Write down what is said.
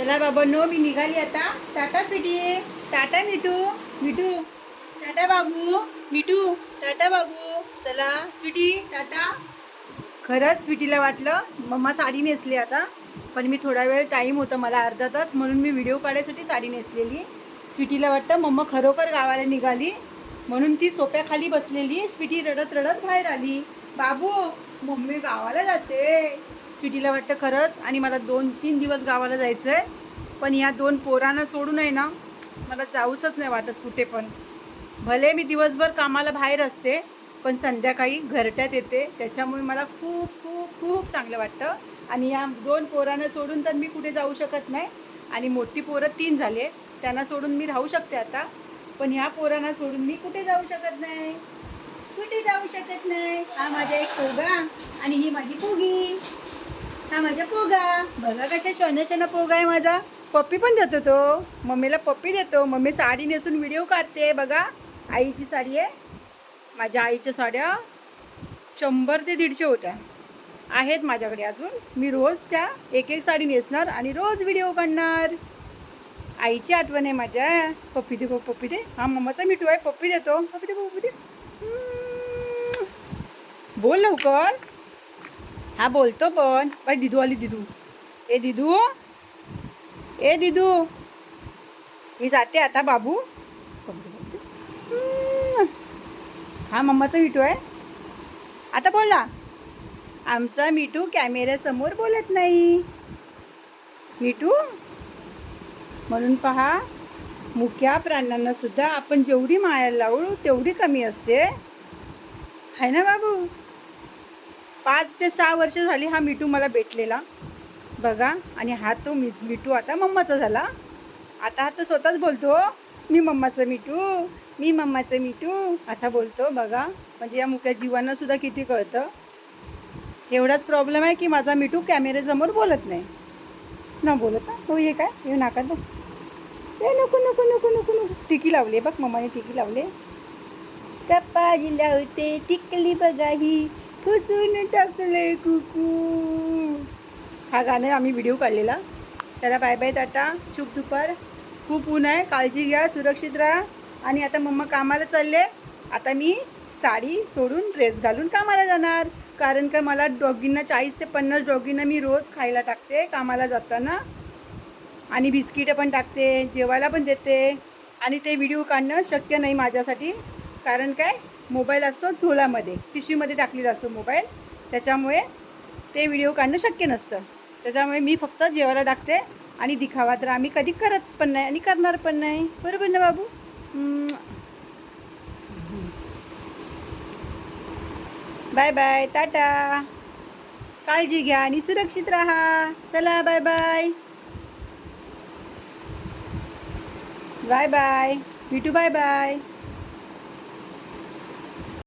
चला बाबा नो मी निघाली आता. टाटा स्वीटी. टाटा मिठू. मिठू. टाटा बाबू. मिठू. टाटा बाबू. चला स्वीटी टाटा. खरंच स्वीटीला वाटलं. मम्मा साडी नेसली आता. पण मी थोडा वेळ टाईम होता मला अर्धा तास. म्हणून मी व्हिडिओ काढायसाठी साडी नेसलेली. स्वीटीला वाटतं मम्मा खरोखर गावाला निघाली. म्हणून ती सोप्याखाली बसलेली. स्वीटी रडत रडत बाहेर आली. बाबू मम्मी गावाला जाते. स्वीटीला वाटतं खरंच. आणि मला दोन तीन दिवस गावाला जायचं आहे पण ह्या दोन पोरांना सोडून आहे ना मला जाऊचंच नाही वाटत कुठे पण. भले मी दिवसभर कामाला बाहेर असते पण संध्याकाळी घरट्यात येते. त्याच्यामुळे मला खूप खूप खूप चांगलं वाटतं. आणि या दोन पोरांना सोडून तर मी कुठे जाऊ शकत नाही. आणि मोठी पोरं तीन झाले. त्यांना सोडून मी राहू शकते आता. पण ह्या पोरांना सोडून मी कुठे जाऊ शकत नाही? कुठे जाऊ शकत नाही? हा माझा एक पोगा आणि ही माझी पोगी हा माझा पोगा. बघा कशा शोना शोना पोगा आहे माझा. पप्पी पण देतो तो. मम्मीला पप्पी देतो. मम्मी साडी नेसून व्हिडिओ काढते. बघा. आईची साडी आहे. माझ्या आईच्या साड्या शंभर ते दीडशे होत्या. आहेत माझ्याकडे अजून. मी रोज त्या एक एक साडी नेसणार आणि रोज व्हिडिओ काढणार. आईची आठवण आहे माझ्या. पप्पी दे पप्पी दे. हा मम्माचा मिठू आहे. पप्पी देतो. पप्पी दे पप्पी दे. बोल लवकर. हा बोलतो पण. बाई दिदू आली दिदू. ए दिदू. ए दिदू. मी जाते आता बाबू. हा मम्माचा मिठू आहे. आता बोला. आमचा मिठू कॅमेऱ्यासमोर बोलत नाही. मिठू? म्हणून पहा मुख्या प्राण्यांना सुद्धा आपण जेवढी माया लावू तेवढी कमी असते. आहे ना बाबू? पाच ते सहा वर्ष झाली हा मिठू मला भेटलेला. बघा आणि हा तो मि मिठू आता मम्माचा झाला. आता हा तो स्वतःच बोलतो हो, मी मम्माचं मिठू मी मम्माचं मिठू असा बोलतो बघा. म्हणजे या मुख्या जीवांनासुद्धा किती कळतं. एवढाच प्रॉब्लेम आहे की माझा मिठू कॅमेऱ्यासमोर बोलत नाही. न बोलत ना हो हे काय? हे नाका बघ. ए नको नको नको नको नको. टिकी लावली बघ मम्माने टिकी लावले. कपाळी लावते टिकली बघा ही. फसून टाकले कुकू. हा गाणं आम्ही व्हिडिओ काढलेला. त्याला बाय बाय टाटा. शुभ दुपार. खूप ऊन आहे. काळजी घ्या सुरक्षित राहा. आणि आता मम्मा कामाला चालले. आता मी साडी सोडून ड्रेस घालून कामाला जाणार. कारण का मला डॉगींना चाळीस ते पन्नास डॉगींना मी रोज खायला टाकते कामाला जाताना. आणि बिस्किटं पण टाकते जेवायला पण देते. आणि ते व्हिडिओ काढणं शक्य नाही माझ्यासाठी. कारण काय? मोबाईल असतो झोलामध्ये. पिशवीमध्ये टाकलेला असतो मोबाईल. त्याच्यामुळे ते व्हिडिओ काढणं शक्य नसतं. त्याच्यामुळे मी फक्त जेवायला टाकते आणि दिखावा. तर आम्ही कधी करत पण नाही आणि करणार पण नाही. बरोबर ना बाबू? Bye bye Tata. काळजी घ्या आणि सुरक्षित राहा. चला बाय बाय. Bye bye. विटू बाय बाय.